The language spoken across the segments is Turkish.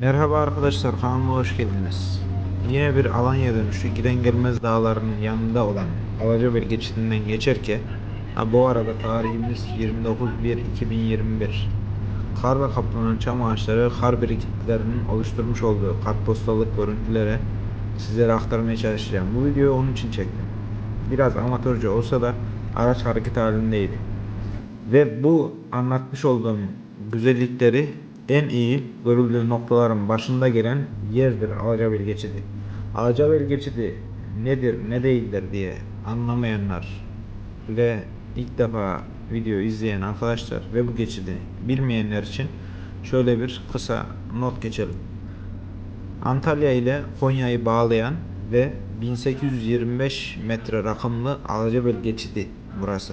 Merhaba arkadaşlar kanalıma hoş geldiniz. Yine bir Alanya dönüşü giden gelmez dağlarının yanında olan Alacabel geçidinden geçerken ha, bu arada tarihimiz 29.1.2021 Karla kaplanan çam ağaçları kar birikintilerinin oluşturmuş olduğu kartpostallık görüntülere sizlere aktarmaya çalışacağım. Bu videoyu onun için çektim. Biraz amatörce olsa da araç hareket halindeydi. Ve bu anlatmış olduğum güzellikleri en iyi görüldüğü noktaların başında gelen yerdir Alacabel geçidi. Alacabel geçidi nedir ne değildir diye anlamayanlar ve ilk defa video izleyen arkadaşlar ve bu geçidi bilmeyenler için şöyle bir kısa not geçelim. Antalya ile Konya'yı bağlayan ve 1825 metre rakımlı Alacabel geçidi burası.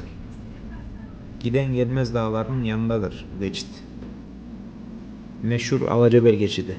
Giden gelmez dağlarının yanındadır geçit. Meşhur Alacabel geçidi.